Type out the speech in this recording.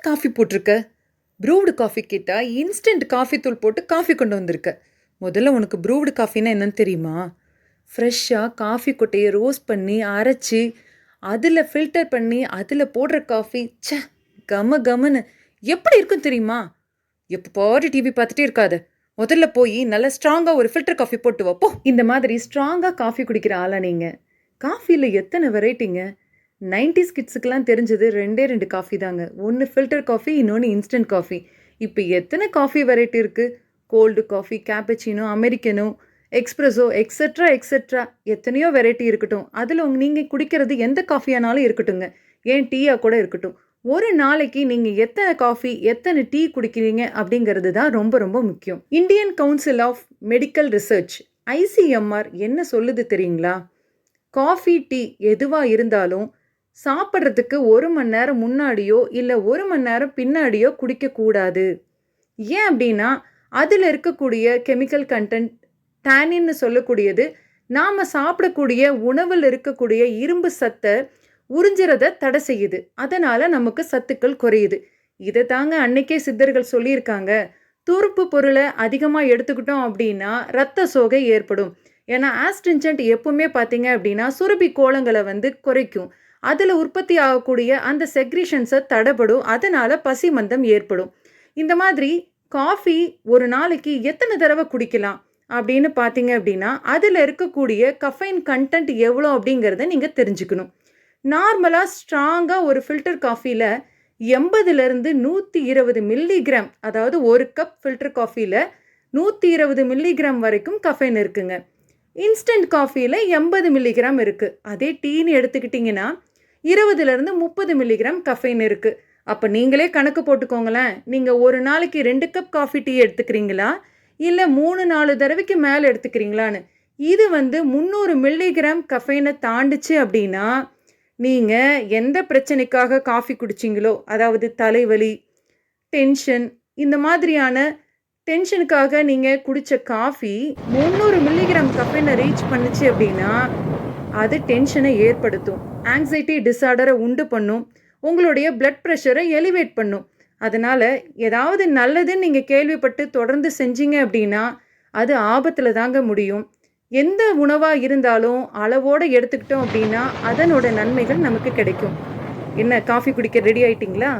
Coffee போட்டிருக்க? Brewed coffee கேட்டால் instant coffee தூள் போட்டு காஃபி கொண்டு வந்திருக்க. முதல்ல உனக்கு ப்ரூவ்டு காஃபின்னா என்னன்னு தெரியுமா? ஃப்ரெஷ்ஷாக காஃபி கொட்டையை ரோஸ்ட் பண்ணி அரைச்சி அதில் ஃபில்டர் பண்ணி அதில் போடுற காஃபி ச்சே கம கமன்னு எப்படி இருக்கும் தெரியுமா? எப்போ பாரு டிவி பார்த்துட்டே இருக்காத. முதல்ல போய் நல்லா ஸ்ட்ராங்காக ஒரு ஃபில்டர் காஃபி போட்டு வைப்போம் இந்த மாதிரி ஸ்ட்ராங்காக காஃபி குடிக்கிற ஆளா நீங்கள் காஃபியில் எத்தனை வெரைட்டிங்க? நைன்டிஸ் கிட்ஸுக்கெலாம் தெரிஞ்சது ரெண்டே ரெண்டு காஃபி தாங்க. ஒன்று ஃபில்டர் காஃபி இன்னொன்று இன்ஸ்டன்ட் காஃபி இப்போ எத்தனை காஃபி வெரைட்டி இருக்குது cold coffee cappuccino americano espresso etcetera etcetera எத்தனையோ வெரைட்டி இருக்கட்டும். அதில் உங்க நீங்கள் குடிக்கிறது எந்த காஃபியானாலும் இருக்கட்டுங்க ஏன் டீயாக கூட இருக்கட்டும். ஒரு நாளைக்கு நீங்கள் எத்தனை காஃபி எத்தனை டீ குடிக்கிறீங்க அப்படிங்கிறது தான் ரொம்ப ரொம்ப முக்கியம். Indian Council of Medical Research ICMR என்ன சொல்லுது தெரியுங்களா? காஃபி டீ எதுவாக இருந்தாலும் சாப்பிட்றதுக்கு ஒரு மணி நேரம் முன்னாடியோ இல்லை ஒரு மணி நேரம் பின்னாடியோ குடிக்கக்கூடாது ஏன் அப்படின்னா அதில் இருக்கக்கூடிய கெமிக்கல் கண்டென்ட் டேனின்னு சொல்லக்கூடியது நாம் சாப்பிடக்கூடிய உணவில் இருக்கக்கூடிய இரும்பு சத்தை உறிஞ்சிறத தடை செய்யுது. அதனால் நமக்கு சத்துக்கள் குறையுது. இதை தாங்க அன்னைக்கே சித்தர்கள் சொல்லியிருக்காங்க. துருப்பு பொருளை அதிகமாக எடுத்துக்கிட்டோம் அப்படின்னா ரத்த சோகை ஏற்படும். ஏன்னா ஆஸ்ட்ரிஞ்சன்ட் எப்பவுமே பார்த்தீங்க அப்படின்னா சுரபி கோலங்களை வந்து குறைக்கும். அதில் உற்பத்தி ஆகக்கூடிய அந்த செக்ரிஷன்ஸை தடைபடும். அதனால் பசி மந்தம் ஏற்படும். இந்த மாதிரி காஃபி ஒரு நாளைக்கு எத்தனை தடவை குடிக்கலாம் அப்படின்னு பார்த்தீங்க அப்படின்னா அதில் இருக்கக்கூடிய கஃபைன் கண்டென்ட் எவ்வளோ அப்படிங்கிறத நீங்கள் தெரிஞ்சுக்கணும். நார்மலாக ஸ்ட்ராங்காக ஒரு ஃபில்டர் காஃபியில் எண்பதுலேருந்து நூற்றி இருபது மில்லிகிராம் அதாவது ஒரு கப் ஃபில்டர் காஃபியில் நூற்றி இருபது மில்லிகிராம் வரைக்கும் கஃபைன் இருக்குங்க. இன்ஸ்டன்ட் காஃபியில் எண்பது மில்லிகிராம் இருக்குது அதே டீன்னு எடுத்துக்கிட்டிங்கன்னா இருபதுலேருந்து முப்பது மில்லிகிராம் கஃபைன் இருக்குது அப்போ நீங்களே கணக்கு போட்டுக்கோங்களேன். நீங்கள் ஒரு நாளைக்கு ரெண்டு கப் காஃபி டீ எடுத்துக்கிறீங்களா? இல்லை மூணு நாலு தடவைக்கு மேலே எடுத்துக்கிறீங்களான்னு. இது வந்து முந்நூறு மில்லிகிராம் கஃபைனை தாண்டுச்சு அப்படின்னா நீங்கள் எந்த பிரச்சனைக்காக காஃபி குடிச்சிங்களோ அதாவது தலைவலி டென்ஷன் இந்த மாதிரியான டென்ஷனுக்காக நீங்கள் குடித்த காஃபி முந்நூறு மில்லிகிராம் கஃபைனை ரீச் பண்ணுச்சு அப்படின்னா அது டென்ஷனை ஏற்படுத்தும். ஆங்ஸைட்டி டிஸார்டரை உண்டு பண்ணும். உங்களுடைய பிளட் ப்ரெஷரை எலிவேட் பண்ணும். அதனால் ஏதாவது நல்லதுன்னு நீங்கள் கேள்விப்பட்டு தொடர்ந்து செஞ்சீங்க அப்படின்னா அது ஆபத்தில் தாங்க முடியும். எந்த உணவாக இருந்தாலும் அளவோடு எடுத்துக்கிட்டோம் அப்படின்னா அதனோட நன்மைகள் நமக்கு கிடைக்கும். என்ன காஃபி குடிக்க ரெடி ஆயிட்டிங்களா?